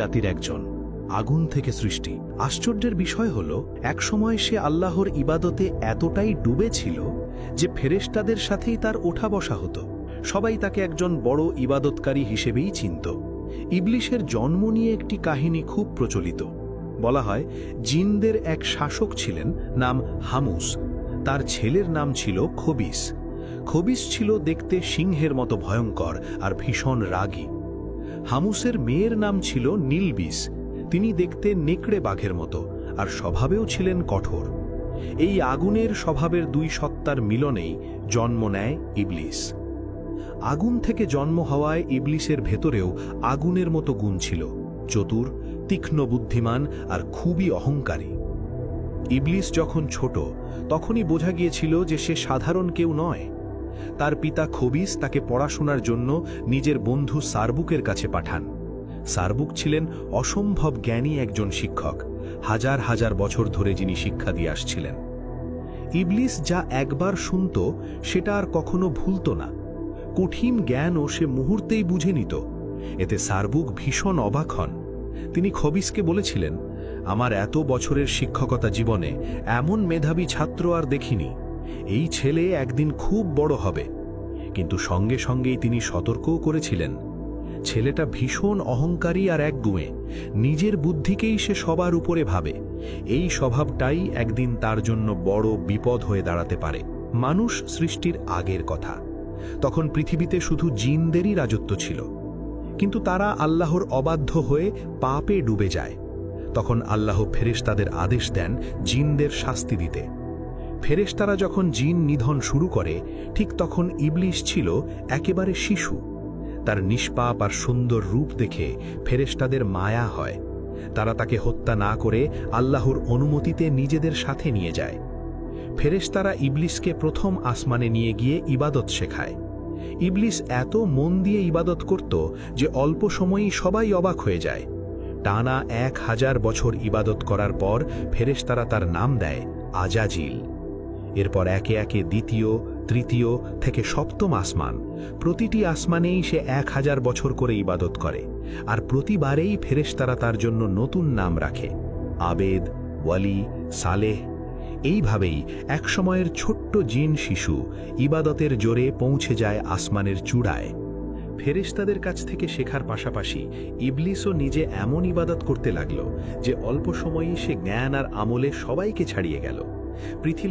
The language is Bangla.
জাতির একজন, আগুন থেকে সৃষ্টি। আশ্চর্যের বিষয় হল, একসময় সে আল্লাহর ইবাদতে এতটাই ডুবে ছিল যে ফেরেশতাদের সাথেই তার ওঠা বসা হতো। সবাই তাকে একজন বড় ইবাদতকারী হিসেবেই চিনত। ইবলিশের জন্ম নিয়ে একটি কাহিনী খুব প্রচলিত। বলা হয়, জিনদের এক শাসক ছিলেন, নাম হামুস। তার ছেলের নাম ছিল খবিস। খবিস ছিল দেখতে সিংহের মতো ভয়ঙ্কর আর ভীষণ রাগী। হামুসের মেয়ের নাম ছিল নীলবিস তিনি দেখতে নেকড়ে বাঘের মতো, আর স্বভাবেও ছিলেন কঠোর। এই আগুনের স্বভাবের দুই সত্তার মিলনেই জন্ম নেয় ইবলিস। আগুন থেকে জন্ম হওয়ায় ইবলিসের ভেতরেও আগুনের মতো গুণ ছিল, চতুর, তীক্ষ্ণ বুদ্ধিমান, আর খুবই অহংকারী। ইবলিস যখন ছোট, তখনই বোঝা গিয়েছিল যে সে সাধারণ কেউ নয়। তার পিতা খবিস তাকে পড়াশোনার জন্য নিজের বন্ধু সারবুকের কাছে পাঠান। সারবুক ছিলেন অসম্ভব জ্ঞানী একজন শিক্ষক। হাজার হাজার বছর ধরে যিনি শিক্ষা দিয়ে আসছিলেন। ইবলিস যা একবার শুনত, সেটা আর কখনো ভুলত না। কঠিন জ্ঞানও সে মুহূর্তেই বুঝে নিত। এতে সারবুক ভীষণ অবাক হন। তিনি খবিসকে বলেছিলেন, আমার এত বছরের শিক্ষকতা জীবনে এমন মেধাবী ছাত্র আর দেখিনি। এই ছেলে একদিন খুব বড় হবে। কিন্তু সঙ্গে সঙ্গেই তিনি সতর্কও করেছিলেন। ছেলেটা ভীষণ অহংকারী আর একগুঁয়ে। নিজের বুদ্ধিকেই সে সবার উপরে ভাবে। এই স্বভাবটাই একদিন তার জন্য বড় বিপদ হয়ে দাঁড়াতে পারে। মানুষ সৃষ্টির আগের কথা। তখন পৃথিবীতে শুধু জিনদেরই রাজত্ব ছিল। কিন্তু তারা আল্লাহর অবাধ্য হয়ে পাপে ডুবে যায়। তখন আল্লাহ ফেরেশ তাদের আদেশ দেন জিনদের শাস্তি দিতে। ফেরেশতারা যখন জিন নিধন শুরু করে, ঠিক তখন ইবলিশ ছিল একেবারে শিশু। তার নিষ্পাপ আর সুন্দর রূপ দেখে ফেরেশতাদের মায়া হয়। তারা তাকে হত্যা না করে আল্লাহর অনুমতিতে নিজেদের সাথে নিয়ে যায়। ফেরেশতারা ইবলিসকে প্রথম আসমানে নিয়ে গিয়ে ইবাদত শেখায়। ইবলিস এত মন দিয়ে ইবাদত করত যে অল্প সময়েই সবাই অবাক হয়ে যায়। টানা এক হাজার বছর ইবাদত করার পর ফেরেশতারা তার নাম দেয় আজাজিল। এরপর একে একে দ্বিতীয়, তৃতীয় থেকে সপ্তম আসমান। প্রতিটি আসমানেই সে এক হাজার বছর করে ইবাদত করে, আর প্রতিবারেই ফেরেশতারা তার জন্য নতুন নাম রাখে। আবেদ, ওয়ালি, সালেহ। এইভাবেই একসময়ের ছোট্ট জিন শিশু ইবাদতের জোরে পৌঁছে যায় আসমানের চূড়ায়। ফেরেশতাদের কাছ থেকে শেখার পাশাপাশি ইবলিসও নিজে এমন ইবাদত করতে লাগল যে অল্প সময়েই সে জ্ঞান আর আমলে সবাইকে ছাড়িয়ে গেল। পৃথিবী